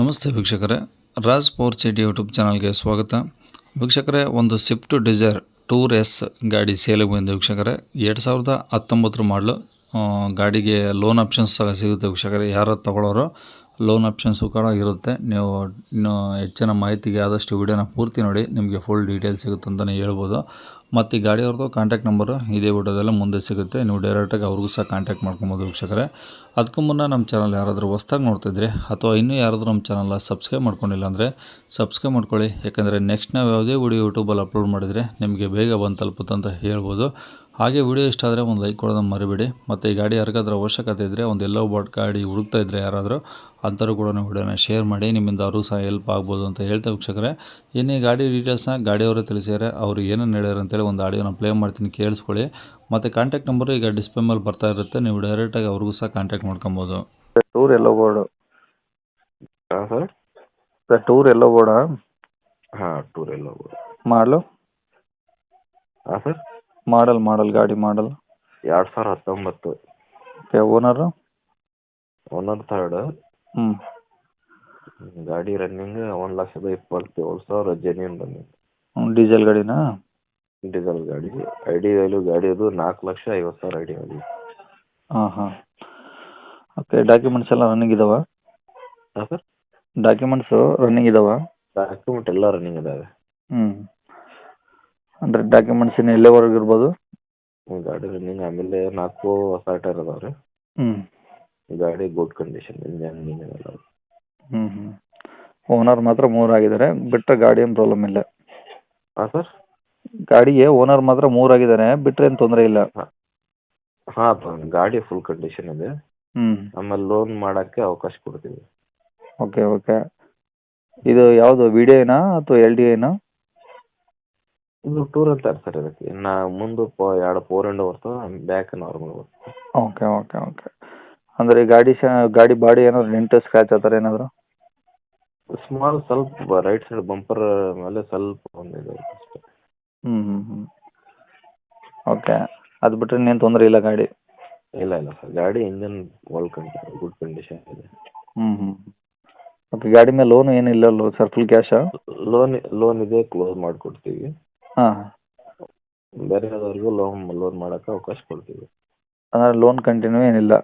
ನಮಸ್ತೆ ವೀಕ್ಷಕರೇ, Raj power city YouTube ಚಾನಲ್ಗೆ ಸ್ವಾಗತ. ವೀಕ್ಷಕರೇ, ಒಂದು ಸ್ವಿಫ್ಟ್ ಡಿಸೈರ್ ಟೂರ್ ಎಸ್ ಗಾಡಿ ಸೇಲಿಗೆ ಬಂದಿದೆ ವೀಕ್ಷಕರೇ. ಎರಡು ಸಾವಿರದ ಹತ್ತೊಂಬತ್ತರ ಮಾಡಲು ಗಾಡಿಗೆ ಲೋನ್ ಆಪ್ಷನ್ಸ್ ಸಹ ಸಿಗುತ್ತೆ ವೀಕ್ಷಕರೇ. ಯಾರು ತಗೊಳ್ಳೋರು ಲೋನ್ ಆಪ್ಷನ್ಸು ಕೂಡ ಇರುತ್ತೆ. ನೀವು ಇನ್ನೂ ಹೆಚ್ಚಿನ ಮಾಹಿತಿಗೆ ಆದಷ್ಟು ವಿಡಿಯೋನ ಪೂರ್ತಿ ನೋಡಿ, ನಿಮಗೆ ಫುಲ್ ಡೀಟೇಲ್ಸ್ ಸಿಗುತ್ತೆ ಅಂತಲೇ ಹೇಳ್ಬೋದು. ಮತ್ತು ಈ ಗಾಡಿಯವ್ರದ್ದು ಕಾಂಟ್ಯಾಕ್ಟ್ ನಂಬರು ಇದೇ ವಿಡಿಯೋದೆಲ್ಲ ಮುಂದೆ ಸಿಗುತ್ತೆ. ನೀವು ಡೈರೆಕ್ಟಾಗಿ ಅವ್ರಿಗೂ ಸಹ ಕಾಂಟ್ಯಾಕ್ಟ್ ಮಾಡ್ಕೊಬೋದು ವೀಕ್ಷಕರೇ. ಅದಕ್ಕೂ ಮುನ್ನ ನಮ್ಮ ಚಾನಲ್ ಯಾರಾದರೂ ಹೊಸ್ದಾಗಿ ನೋಡ್ತಿದ್ರೆ ಅಥವಾ ಇನ್ನೂ ಯಾರಾದರೂ ನಮ್ಮ ಚಾನಲ್ನ ಸಬ್ಸ್ಕ್ರೈಬ್ ಮಾಡ್ಕೊಂಡಿಲ್ಲ ಅಂದರೆ ಸಬ್ಸ್ಕ್ರೈಬ್ ಮಾಡ್ಕೊಳ್ಳಿ. ಯಾಕಂದರೆ ನೆಕ್ಸ್ಟ್ ನಾವು ಯಾವುದೇ ವಿಡಿಯೋ ಯೂಟ್ಯೂಬಲ್ಲಿ ಅಪ್ಲೋಡ್ ಮಾಡಿದರೆ ನಿಮಗೆ ಬೇಗ ಬಂದು ತಲುಪುತ್ತೆ ಅಂತ ಹೇಳ್ಬೋದು. ಹಾಗೆ ವಿಡಿಯೋ ಇಷ್ಟ ಆದರೆ ಒಂದು ಲೈಕ್ ಕೊಡೋದನ್ನು ಮರಿಬೇಡಿ. ಮತ್ತು ಈ ಗಾಡಿ ಯಾರಿಗಾದ್ರೂ ಅವಶ್ಯಕತೆ ಇದ್ದರೆ ಒಂದು ಎಲ್ಲೋ ಬಾಟ್ ಗಾಡಿ ಹುಡುಕ್ತಾ ಇದ್ದರೆ ಯಾರಾದರೂ ಅಂಥವ್ರು ಕೂಡ ವಿಡಿಯೋನ ಶೇರ್ ಮಾಡಿ, ನಿಮ್ಮಿಂದ ಅವರು ಸಹ ಹೆಲ್ಪ್ ಆಗ್ಬೋದು ಅಂತ ಹೇಳ್ತಾ ವೀಕ್ಷಕರೇ. ಇನ್ನೇ ಗಾಡಿ ಡೀಟೇಲ್ಸ್ನ ಗಾಡಿಯವರೇ ತಿಳಿಸಿದ್ದಾರೆ. ಅವರು ಏನೇನು ಅಂತೇಳಿ ಒಂದು ಆಡಿಯೋನ ಪ್ಲೇ ಮಾಡ್ತೀನಿ ಕೇಳಿಸ್ಕೊಳ್ಳಿ. ಮತ್ತು ಕಾಂಟ್ಯಾಕ್ಟ್ ನಂಬರು ಈಗ ಡಿಸ್ಪ್ಲೇ ಮೇಲೆ ಬರ್ತಾ ಇರುತ್ತೆ ನೀವು ಡೈರೆಕ್ಟಾಗಿ ಅವ್ರಿಗೂ ಸಹ ಕಾಂಟ್ಯಾಕ್ಟ್ ಮಾಡ್ಕೊಬೋದು. ಟೂರ್ ಎಲ್ಲ ಬೋರ್ಡು ಹಾಂ ಸರ್ ಸರ್ ಟೂರ್ ಎಲ್ಲ ಬೋರ್ಡ ಹಾಂ ಟೂರ್ ಎಲ್ಲ ಬೋರ್ಡ್ ಮಾಡಲು? ಹಾಂ ಸರ್ ಮಾಡಲ್ ಮಾಡಲ್ ಗಾಡಿ ಮಾಡಲ್. ಎರಡು ಸಾವಿರ ಹತ್ತೊಂಬತ್ತು. ಓಕೆ ಓನರು ಓನರ್ ಥರ್ಡ್ ಹ್ಞೂ ಗಾಡಿ ರನ್ನಿಂಗ್ ಒಂದು ಲಕ್ಷದ ಇಪ್ಪತ್ತೇಳು ಸಾವಿರ ಜೆನ್ಯೂನ್ ರನ್ನಿಂಗ್ ಡೀಸೆಲ್ ಗಾಡಿನಾ? ಡೀಸೆಲ್ ಗಾಡಿ ಐಡಿ ವ್ಯಾಲ್ಯೂ ಗಾಡಿ ಅದು ನಾಲ್ಕು ಲಕ್ಷ ಐವತ್ತು ಸಾವಿರ ಐಡಿ ವ್ಯಾಲ್ಯೂ. ಹಾಂ ಹಾಂ. ಓಕೆ ಡಾಕ್ಯುಮೆಂಟ್ಸ್ ಎಲ್ಲ ರನ್ನಿಂಗ್ ಇದಾವ? ಹಾಂ ಸರ್ ಡಾಕ್ಯುಮೆಂಟ್ಸು ರನ್ನಿಂಗ್ ಇದಾವ? ಡಾಕ್ಯುಮೆಂಟ್ ಎಲ್ಲ ರನ್ನಿಂಗ್ ಇದಾವೆ. ಹ್ಞೂ ಅಂದರೆ ಡಾಕ್ಯುಮೆಂಟ್ಸ್ ಇನ್ನು ಎಲ್ಲಿವರೆಗೆ ಇರ್ಬೋದು? ಗಾಡಿ ರನ್ನಿಂಗ್ ಆಮೇಲೆ ನಾಲ್ಕು ಹೊಸ ಟೈರ್ ಅದಾವೆ ರೀ ಹ್ಞೂ ಗಾಡಿ ಗುಡ್ ಕಂಡೀಷನ್ ಇಂಜನ್ ಇಂಜನ್ ಎಲ್ಲ ಹ್ಞೂ ಹ್ಞೂ ಓನರ್ ಮಾತ್ರ ಮೂರು ಆಗಿದ್ದಾರೆ ಬಿಟ್ಟರೆ ಗಾಡಿ ಏನು ಪ್ರಾಬ್ಲಮ್ ಇಲ್ಲ. ಹಾಂ ಸರ್ ಗಾಡಿಗೆ ಓನರ್ ಮಾತ್ರ ಮೂರ್ ಆಗಿದ್ದಾರೆ ಬಿಟ್ಟರೆ ಏನು ತೊಂದರೆ ಇಲ್ಲ. ಹಾಂ. ಗಾಡಿ ಫುಲ್ ಕಂಡೀಷನ್ ಇದೆ. ಹ್ಞೂ ಆಮೇಲೆ ಲೋನ್ ಮಾಡಕ್ಕೆ ಅವಕಾಶ ಕೊಡ್ತೀವಿ. ಓಕೆ ಓಕೆ ಇದು ಯಾವುದು ವಿಡಿಯೋನಾ ಅಥವಾ ಎಲ್ ಡಿ ಐನಾ ಇದು ಟೂರ್ ಅಂತ ಸರ್ ಇದಕ್ಕೆ. ಇನ್ನು ಮುಂದೆ ಪ ಎರಡು ಫೋರ್ ಹಂಡ್ ಬರ್ತವೆ ಬ್ಯಾಕ್ ನಾರ್ಮಲ್ ಬರ್ತದೆ. ಓಕೆ ಓಕೆ ಓಕೆ ಅಂದರೆ ಗಾಡಿ ಶ ಗಾಡಿ ಬಾಡಿ ಏನಾದ್ರು ನಿಂಟು ಸ್ಕ್ರಾಚ್ ಆ ಥರ ಏನಾದರೂ? ಸ್ಮಾಲ್ ಸ್ವಲ್ಪ ರೈಟ್ ಸೈಡ್ ಬಂಪರ್ ಮೇಲೆ ಸ್ವಲ್ಪ ಒಂದಿದೆ. ಹ್ಞೂ ಹ್ಞೂ ಹ್ಞೂ ಓಕೆ ಅದು ಬಿಟ್ಟರೆ ಇನ್ನೇನು ತೊಂದರೆ ಇಲ್ಲ ಗಾಡಿ? ಇಲ್ಲ ಇಲ್ಲ ಸರ್ ಗಾಡಿ ಇಂಜನ್ ಕಂಡೀಷನ್ ಗುಡ್ ಕಂಡೀಷನ್ ಇದೆ. ಹ್ಞೂ ಹ್ಞೂ ಓಕೆ ಗಾಡಿ ಮೇಲೆ ಲೋನು ಏನಿಲ್ಲ ಸರ್ ಫುಲ್ ಕ್ಯಾಶಾ ಲೋನ್ ಲೋನ್ ಇದೆ ಕ್ಲೋಸ್ ಮಾಡಿಕೊಡ್ತೀವಿ. ಹಾಂ. ಬೇರೆದವ್ರಿಗೂ ಲೋನ್ ಲೋನ್ ಮಾಡೋಕ್ಕೆ ಅವಕಾಶ ಕೊಡ್ತೀವಿ. ಅಂದರೆ ಲೋನ್ ಕಂಟಿನ್ಯೂ ಏನಿಲ್ಲ?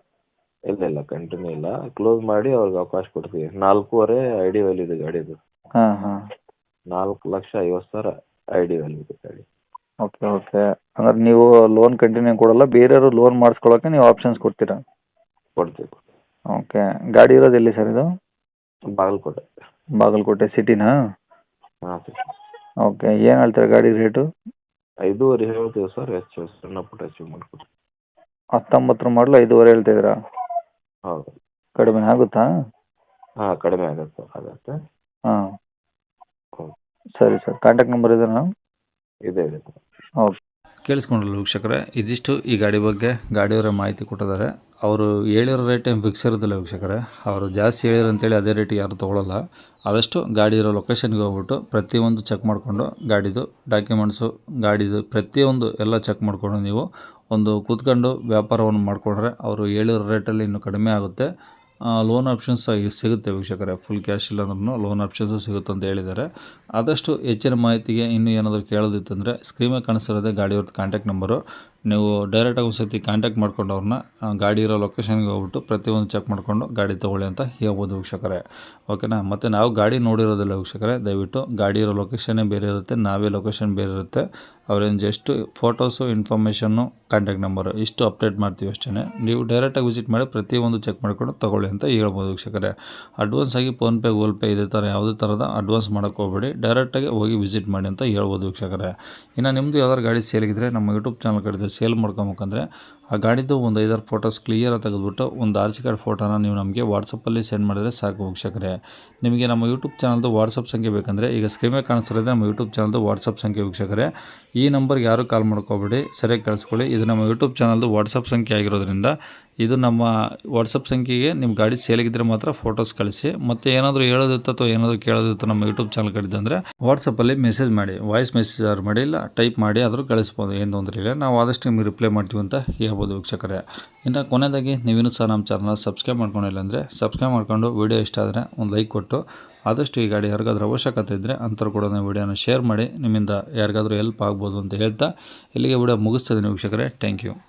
ಇಲ್ಲ ಇಲ್ಲ ಕಂಟಿನ್ಯೂ ಇಲ್ಲ. ಕ್ಲೋಸ್ ಮಾಡಿ ಅವ್ರಿಗೆ ಅವಕಾಶ ಕೊಡ್ತೀವಿ. ನಾಲ್ಕೂವರೆ ಐ ಡಿ ವ್ಯಾಲ್ಯೂ ಇದೆ ಗಾಡಿದು. ಹಾಂ ಹಾಂ. ನಾಲ್ಕು ಲಕ್ಷ ಐವತ್ತು ಸಾವಿರ. ಐ ಡಿ ವ್ಯಾಲ್ಯೂ ಇದೆ ಗಾಡಿ. ಓಕೆ ಓಕೆ ಅಂದ್ರೆ ನೀವು ಲೋನ್ ಕಂಟಿನ್ಯೂ ಕೊಡಲ್ಲ ಬೇರೆಯವರು ಲೋನ್ ಮಾಡಿಸ್ಕೊಳಕ್ಕೆ ನೀವು ಆಪ್ಷನ್ಸ್ ಕೊಡ್ತೀರಾ? ಕೊಡ್ತೀವಿ. ಓಕೆ ಗಾಡಿ ಇರೋದು ಎಲ್ಲಿ ಸರ್ ಇದು? ಬಾಗಲಕೋಟೆ. ಬಾಗಲಕೋಟೆ ಸಿಟಿನಾ? ಹಾಂ ಸರ್ ಓಕೆ ಏನು ಹೇಳ್ತೀರಾ ಗಾಡಿ ರೇಟು ಐದೂವರೆ ಹೇಳ್ತೀವಿ ಸರ್ ಹೆಚ್ಚು ಸಣ್ಣ ಪುಟ್ಟ ಹೆಚ್ಚು ಮಾಡಿಕೊಡ್ತೀವಿ. ಹತ್ತೊಂಬತ್ತರ ಮಾಡಲು ಐದೂವರೆ ಹೇಳ್ತಿದ್ದೀರಾ ಹೌದು. ಕಡಿಮೆ ಆಗುತ್ತಾ? ಹಾಂ ಕಡಿಮೆ ಆಗುತ್ತೆ ಆಗುತ್ತೆ. ಸರಿ ಸರ್. ಕಾಂಟ್ಯಾಕ್ಟ್ ನಂಬರ್ ಇದೆನಾ ಇದೆ ಇದೆ. ಓಕೆ. ಕೇಳಿಸ್ಕೊಂಡ್ರಲ್ಲ ವೀಕ್ಷಕರೇ ಇದಿಷ್ಟು ಈ ಗಾಡಿ ಬಗ್ಗೆ ಗಾಡಿಯವರ ಮಾಹಿತಿ ಕೊಟ್ಟಿದ್ದಾರೆ. ಅವರು ಹೇಳಿರೋ ರೇಟ್ ಏನು ಫಿಕ್ಸ್ ಇರೋದಿಲ್ಲ ವೀಕ್ಷಕರೇ. ಅವರು ಜಾಸ್ತಿ ಹೇಳಿದ್ರು ಅಂತೇಳಿ ಅದೇ ರೇಟಿಗೆ ಯಾರು ತೊಗೊಳಲ್ಲ. ಆದಷ್ಟು ಗಾಡಿ ಇರೋ ಲೊಕೇಶನ್ಗೆ ಹೋಗ್ಬಿಟ್ಟು ಪ್ರತಿಯೊಂದು ಚೆಕ್ ಮಾಡಿಕೊಂಡು ಗಾಡಿದು ಡಾಕ್ಯುಮೆಂಟ್ಸು ಗಾಡಿದು ಪ್ರತಿಯೊಂದು ಎಲ್ಲ ಚೆಕ್ ಮಾಡಿಕೊಂಡು ನೀವು ಒಂದು ಕೂತ್ಕೊಂಡು ವ್ಯಾಪಾರವನ್ನು ಮಾಡಿಕೊಂಡ್ರೆ ಅವರು ಹೇಳಿರೋ ರೇಟಲ್ಲಿ ಇನ್ನೂ ಕಡಿಮೆ ಆಗುತ್ತೆ. ಲೋನ್ ಆಪ್ಷನ್ಸ್ ಸಿಗುತ್ತೆ ವೀಕ್ಷಕರೇ. ಫುಲ್ ಕ್ಯಾಶ್ ಇಲ್ಲಾಂದ್ರೂ ಲೋನ್ ಆಪ್ಷನ್ಸು ಸಿಗುತ್ತೆ ಅಂತ ಹೇಳಿದ್ದಾರೆ. ಆದಷ್ಟು ಹೆಚ್ಚಿನ ಮಾಹಿತಿಗೆ ಇನ್ನೂ ಏನಾದರೂ ಕೇಳೋದಿತ್ತಂದರೆ ಸ್ಕ್ರೀನ್ ಕಾಣಿಸಿರೋದೆ ಗಾಡಿಯವ್ರದ್ದು ಕಾಂಟ್ಯಾಕ್ಟ್ ನಂಬರು ನೀವು ಡೈರೆಕ್ಟಾಗಿ ಒಂದು ಸತಿ ಕಾಂಟ್ಯಾಕ್ಟ್ ಮಾಡ್ಕೊಂಡು ಅವ್ರನ್ನ ಗಾಡಿ ಇರೋ ಲೊಕೇಶನ್ಗೆ ಹೋಗ್ಬಿಟ್ಟು ಪ್ರತಿಯೊಂದು ಚೆಕ್ ಮಾಡಿಕೊಂಡು ಗಾಡಿ ತೊಗೊಳ್ಳಿ ಅಂತ ಹೇಳ್ಬೋದು ವೀಕ್ಷಕರೇ. ಓಕೆನಾ ಮತ್ತು ನಾವು ಗಾಡಿ ನೋಡಿರೋದಿಲ್ಲ ವೀಕ್ಷಕರೇ. ದಯವಿಟ್ಟು ಗಾಡಿ ಇರೋ ಲೊಕೇಶನ್ನೇ ಬೇರೆ ಇರುತ್ತೆ, ನಾವೇ ಲೊಕೇಶನ್ ಬೇರೆ ಇರುತ್ತೆ. ಅವ್ರೇನು just photos information contact number ಇಷ್ಟು ಅಪ್ಡೇಟ್ ಮಾಡ್ತೀವಿ ಅಷ್ಟೇ ನೀವು ಡೈರೆಕ್ಟಾಗಿ ವಿಸಿಟ್ ಮಾಡಿ ಪ್ರತಿಯೊಂದು ಚೆಕ್ ಮಾಡಿಕೊಂಡು ತೊಗೊಳ್ಳಿ ಅಂತ ಹೇಳ್ಬೋದು ವೀಕ್ಷಕರೇ. ಅಡ್ವಾನ್ಸ್ ಆಗಿ ಫೋನ್ಪೇ ಗೂಗಲ್ ಪೇ ಇದೇ ಥರ ಯಾವುದೇ ಥರದ ಅಡ್ವಾನ್ಸ್ ಮಾಡೋಕ್ಕೆ ಹೋಗಬೇಡಿ. ಡೈರೆಕ್ಟಾಗಿ ಹೋಗಿ ವಿಸಿಟ್ ಮಾಡಿ ಅಂತ ಹೇಳ್ಬೋದು ವೀಕ್ಷಕರೇ. ಇನ್ನು ನಿಮ್ಮದು ಯಾವ್ದಾದ್ರು ಗಾಡಿ ಸೇಲಿಗಿದ್ರೆ ನಮ್ಮ ಯೂಟ್ಯೂಬ್ ಚಾನಲ್ ಕಡೆ ಸೇಲ್ ಮಾಡ್ಕೊಬೇಕಂದ್ರೆ ಆ ಗಾಡಿದು ಒಂದು ಐದಾರು ಫೋಟೋಸ್ ಕ್ಲಿಯರಾಗಿ ತೆಗೆದುಬಿಟ್ಟು ಒಂದು ಆರ್ ಸಿ ಕಾರ್ಡ್ ಫೋಟೋನ ನೀವು ನಮಗೆ ವಾಟ್ಸಪ್ಪಲ್ಲಿ ಸೆಂಡ್ ಮಾಡಿದರೆ ಸಾಕು ವೀಕ್ಷಕರೇ. ನಿಮಗೆ ನಮ್ಮ ಯೂಟ್ಯೂಬ್ ಚಾನಲ್ದು ವಾಟ್ಸಪ್ ಸಂಖ್ಯೆ ಬೇಕಂದರೆ ಈಗ ಸ್ಕ್ರೀನ್ ಮೇಲೆ ಕಾಣಿಸ್ತಿರೋದೇ ನಮ್ಮ ಯೂಟ್ಯೂಬ್ ಚಾನಲ್ದು ವಾಟ್ಸಪ್ ಸಂಖ್ಯೆ ವೀಕ್ಷಕರೇ. ಈ ನಂಬರ್ಗೆ ಯಾರೂ ಕಾಲ್ ಮಾಡ್ಕೋಬೇಡಿ ಸರಿಯಾಗಿ ಕಳಿಸ್ಕೊಳ್ಳಿ. ಇದು ನಮ್ಮ ಯೂಟ್ಯೂಬ್ ಚಾನಲ್ದು ವಾಟ್ಸಪ್ ಸಂಖ್ಯೆ ಆಗಿರೋದ್ರಿಂದ ಇದು ನಮ್ಮ ವಾಟ್ಸಪ್ ಸಂಖ್ಯೆಗೆ ನಿಮ್ಮ ಗಾಡಿ ಸೇಲಿಗಿದ್ರೆ ಮಾತ್ರ ಫೋಟೋಸ್ ಕಳಿಸಿ. ಮತ್ತೆ ಏನಾದರೂ ಹೇಳೋದಿತ್ತು ಅಥವಾ ಏನಾದರೂ ಕೇಳೋದಿತ್ತು ನಮ್ಮ ಯೂಟ್ಯೂಬ್ ಚಾನಲ್ ಕಡಿದ್ದು ಅಂದರೆ ವಾಟ್ಸಪ್ಪಲ್ಲಿ ಮೆಸೇಜ್ ಮಾಡಿ. ವಾಯ್ಸ್ ಮೆಸೇಜ್ ಆರ್ ಮಾಡಿ ಇಲ್ಲ ಟೈಪ್ ಮಾಡಿ, ಆದರೂ ಕಳಿಸ್ಬೋದು. ಏನು ತೊಂದರೆ ಇಲ್ಲ. ನಾವು ಆದಷ್ಟು ನಿಮಗೆ ರಿಪ್ಲೈ ಮಾಡ್ತೀವಿ ಅಂತ ಹೇಳ್ಬೋದು ವೀಕ್ಷಕರೇ. ಇನ್ನು ಕೊನೆಯದಾಗಿ ನೀವಿನ್ನೂ ಸಹ ನಮ್ಮ ಚಾನಲ್ನ ಸಬ್ಸ್ಕ್ರೈಬ್ ಮಾಡ್ಕೊಂಡಿಲ್ಲ ಅಂದರೆ ಸಬ್ಸ್ಕ್ರೈಬ್ ಮಾಡ್ಕೊಂಡು ವಿಡಿಯೋ ಇಷ್ಟ ಆದರೆ ಒಂದು ಲೈಕ್ ಕೊಟ್ಟು. ಆದಷ್ಟು ಈ ಗಾಡಿ ಯಾರಿಗಾದ್ರೂ ಅವಶ್ಯಕತೆ ಇದ್ದರೆ ಅಂತರ ಕೂಡ ನಾವು ವಿಡಿಯೋನ ಶೇರ್ ಮಾಡಿ, ನಿಮ್ಮಿಂದ ಯಾರಿಗಾದರೂ ಹೆಲ್ಪ್ ಆಗ್ಬೋದು ಅಂತ ಹೇಳ್ತಾ ಇಲ್ಲಿಗೆ ವಿಡಿಯೋ ಮುಗಿಸ್ತಿದ್ದೀನಿ ವೀಕ್ಷಕರೇ. Thank you